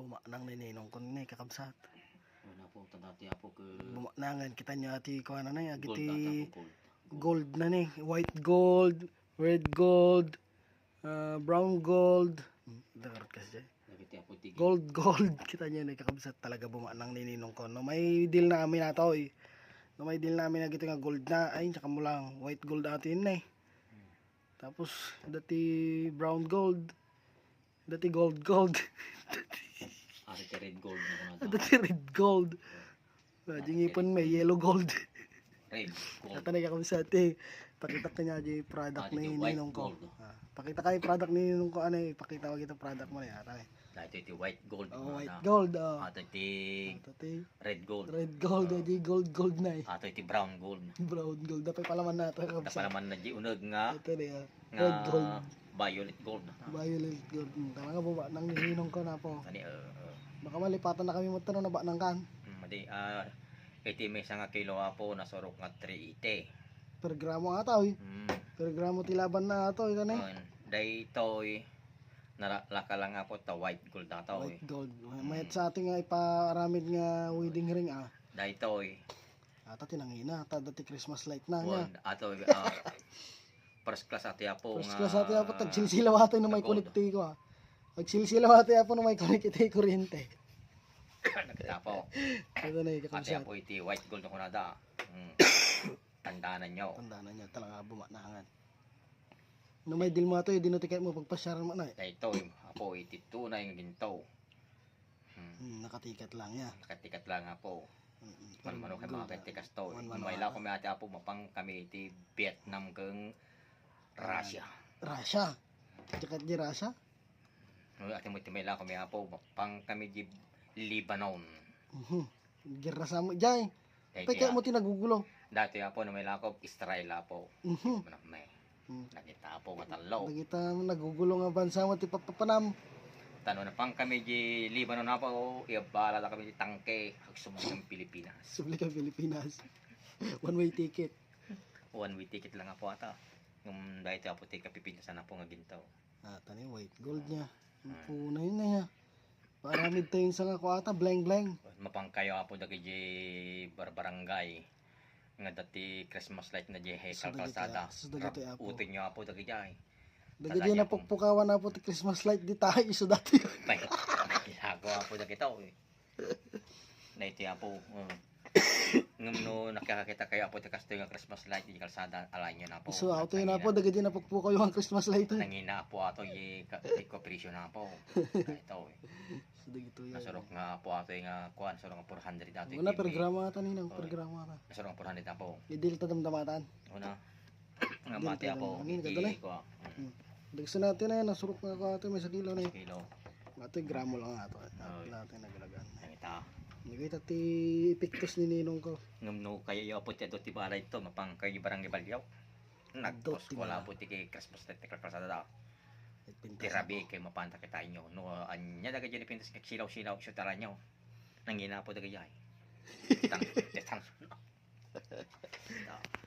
Buma nang nininong ko ni kakabsat. Wala po, tadati po ke Buma nangan kita niya ati ko ano na ya gold na ni white gold, red gold, uh, brown gold. Dagar kasi. Gold gold kita niya ni kakabsat talaga buma nang nininong ko. No may deal na kami nato eh. No may deal namin na gito nga gold na ay tsaka mo lang white gold atin na eh. Tapos dati brown gold. Dati gold gold. Ari ti red gold na da. dati red gold. Dati ngipon may yellow gold. Red gold. Natanay ako sa ate. Pakita ka niya di product ni ninong ko. Ah, pakita ka yung product ni ninong ko ano eh. Pakita ko ito product mo na yata eh. Dahil iti white gold. Oh, white na. gold. Oh. Ato Dati red gold. red gold. Dati gold gold na eh. Ato brown gold. Brown gold. Dapat palaman na ito. Dapat naman na di unag nga Ito na Red gold. violet gold. Violet gold. Talaga baba nang ninong ko na po. Ani uh, uh, Baka malipatan na kami mo na ba ng kan. Madi ah iti may nga kilo apo na sorok nga 380. Per gramo nga tao eh. Mm. Per gramo tilaban na ito. Ito na eh. On daytoy nalaka lang ako ta white gold na to eh. White gold. Mayat sa ating nga iparamid nga wedding ring ah. Daytoy Ata tinangina. Ata dati Christmas light na nga. ato ah, first class ati apo First class ate apo tagsilsilaw ate na may konekte ko ah. Tagsilsilaw ate apo na may konekte kuryente. nakita po. Ito na yung kakamsat. apo iti white gold na kunada. Mm. Tandaanan nyo. Tanda na niya talaga bumanangan. No may deal mo ato eh, mo pagpasyaran mo na eh. Daytoy apo iti tunay nga ginto. Hmm. Hmm, nakatikat lang ya. Nakatikat lang apo. Hmm, Man mano kay gold, mga katikas to. Man- man- May la ko may ati apo mapang kami iti Vietnam kang Russia. Russia. Jakat di Russia. No, ati mo iti may la ko may apo mapang kami di Lebanon. Mhm. Gira sa mo jay. Pagka mo tinagugulo. dati apo na may la ko Israel apo. Mhm. Manang may Hmm. nakita apo matalaw. Nagita nagugulo nga bansa mo ti papapanam. Tano na pang kami di Lebanon apo iabala na kami di tangke hagsumong ng Pilipinas. Subli ka Pilipinas. One way ticket. One way ticket lang apo ata. Yung dahil apo ti kapipinasan apo nga gintaw. Ah, tani white gold niya. Ang Punay na niya. Paramid tayo sa nga ko ata, blank blank. mapang kayo apo dagi di barbarangay nga dati Christmas light na di hekal kalsada. ah. Apo. Utin nyo apo dagi di ay. Dagi di na pukpukawan na po ti Christmas light di tayo iso dati. May ginagawa apo dagi tao eh. Na iti apo. Uh, ngam no nakakakita kayo apo ti kasto nga Christmas light di kalsada alay nyo na po. So auto yun na po, dagi di na pukpukaw yung Christmas light. eh. Nangina apo ato ti cooperation na po. Ito eh. So dagi to yan. Nasurok nga apo ato nga kuan surok nga 400 ato. Una per gramo ata ninang per gramo ata. Nasurok nga 400 apo. Idil ta damdamatan. Una. Nga mati Hindi kadali. ko. Dagsa natin na yan, nasurok na ko ate, may sa kilo na eh. Kilo. Ate, gramo lang ato. Natin nagalagan. Nangita. Hindi ko iti ipiktos ni ninong ko. Ngam no kayo yo po ti do ti balay to mapang kayo barang gibalyaw. Nagpos Doti wala ba? po ti kay Christmas tikla pasada da. Ti rabi kay mapanta kita inyo. No anya daga jeni pintas kay silaw-silaw sa tara nyo. Nangina po daga jay. Tang, tang.